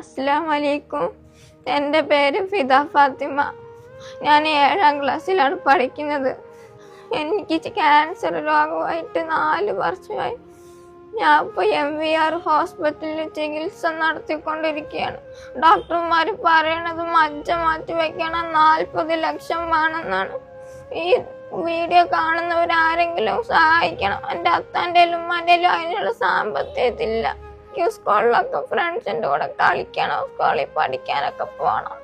അസ്സാം എന്റെ പേര് ഫിദ ഫാത്തിമ. ഞാൻ ഏഴാം ക്ലാസ്സിലാണ് പഠിക്കുന്നത്. എനിക്ക് ക്യാൻസർ രോഗമായിട്ട് നാല് വർഷമായി. ഞാൻ ഇപ്പോൾ എം വി ആർ ഹോസ്പിറ്റലിൽ ചികിത്സ നടത്തിക്കൊണ്ടിരിക്കുകയാണ്. ഡോക്ടർമാർ പറയണത് മജ്ജ മാറ്റി വയ്ക്കണം നാൽപ്പത് ലക്ഷം വേണമെന്നാണ്. ഈ വീഡിയോ കാണുന്നവരാരെങ്കിലും സഹായിക്കണം. എന്റെ അത്താന്റെ ഉമ്മാന്റെ അതിനുള്ള സാമ്പത്തികത്തില്ല. എനിക്ക് സ്കൂളിലൊക്കെ ഫ്രണ്ട്സിന്റെ കൂടെ കളിക്കണം സ്കൂളിൽ പഠിക്കാനൊക്കെ പോകണം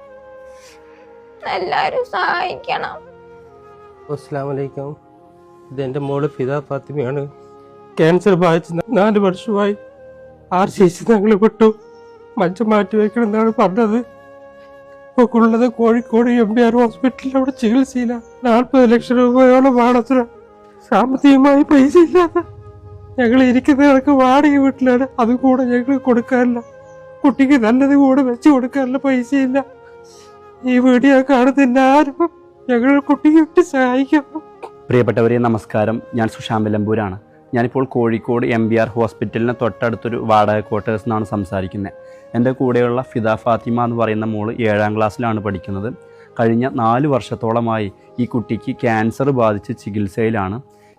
എല്ലാവരും സഹായിക്കണം. അസ്സാം വലൈക്കും ഇത് എന്റെ മോൾ ഫിദ ഫാത്തിമയാണ്. ക്യാൻസർ ബാധിച്ച് നാല് വർഷമായി ആർ സി സി ഞങ്ങൾ വിട്ടു. മഞ്ച മാറ്റി വയ്ക്കണം എന്നാണ് പറഞ്ഞത്. ഇപ്പോൾ ഉള്ളത് കോഴിക്കോട് എം ബി ആർ ഹോസ്പിറ്റലിൽ അവിടെ ചികിത്സയില്ല നാൽപ്പത് ലക്ഷം രൂപയോളം വേണത്ര സാമ്പത്തികമായി പൈസ ഇല്ലാതെ ഞങ്ങൾ ഇരിക്കുന്ന കണക്ക് വാടക വീട്ടിലാണ്. അത് കൂടെ ഞങ്ങൾ കൊടുക്കാറില്ല. കുട്ടിക്ക് നല്ലത് കൂടെ വെച്ച് കൊടുക്കാനുള്ള പൈസയില്ല. ഈ വീഡിയോ കാണുന്നില്ല ആരും ഞങ്ങൾ കുട്ടിക്ക് വിട്ട് സഹായിക്കണം പ്രിയപ്പെട്ടവരെ നമസ്കാരം. ഞാൻ സുശാന്ത് ലമ്പൂരാണ് ഞാനിപ്പോൾ കോഴിക്കോട് എം ബി ആർ ഹോസ്പിറ്റലിന് തൊട്ടടുത്തൊരു വാടക ക്വാർട്ടേഴ്സ് നിന്നാണ് സംസാരിക്കുന്നത്. എന്റെ കൂടെയുള്ള ഫിദ ഫാത്തിമ എന്ന് പറയുന്ന മോൾ ഏഴാം ക്ലാസ്സിലാണ് പഠിക്കുന്നത്. കഴിഞ്ഞ നാല് വർഷത്തോളമായി ഈ കുട്ടിക്ക് ക്യാൻസർ ബാധിച്ച് ചികിത്സയിലാണ്.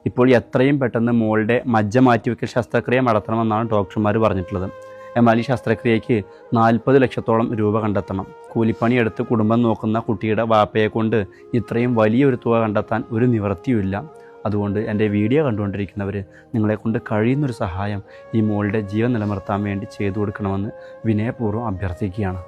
ഇപ്പോൾ എത്രയും പെട്ടെന്ന് മോളുടെ മജ്ജ മാറ്റിവെക്കൽ ശസ്ത്രക്രിയ നടത്തണമെന്നാണ് ഡോക്ടർമാർ പറഞ്ഞിട്ടുള്ളത്. എന്നാൽ ഈ ശസ്ത്രക്രിയയ്ക്ക് നാൽപ്പത് ലക്ഷത്തോളം രൂപ കണ്ടെത്തണം. കൂലിപ്പണിയെടുത്ത് കുടുംബം നോക്കുന്ന കുട്ടിയുടെ വാപ്പയെ കൊണ്ട് ഇത്രയും വലിയൊരു തുക കണ്ടെത്താൻ ഒരു നിവൃത്തിയുമില്ല. അതുകൊണ്ട് എന്റെ വീഡിയോ കണ്ടുകൊണ്ടിരിക്കുന്നവർ നിങ്ങളെക്കൊണ്ട് കഴിയുന്നൊരു സഹായം ഈ മോളുടെ ജീവൻ നിലനിർത്താൻ വേണ്ടി ചെയ്തു കൊടുക്കണമെന്ന് വിനയപൂർവം അഭ്യർത്ഥിക്കുകയാണ്.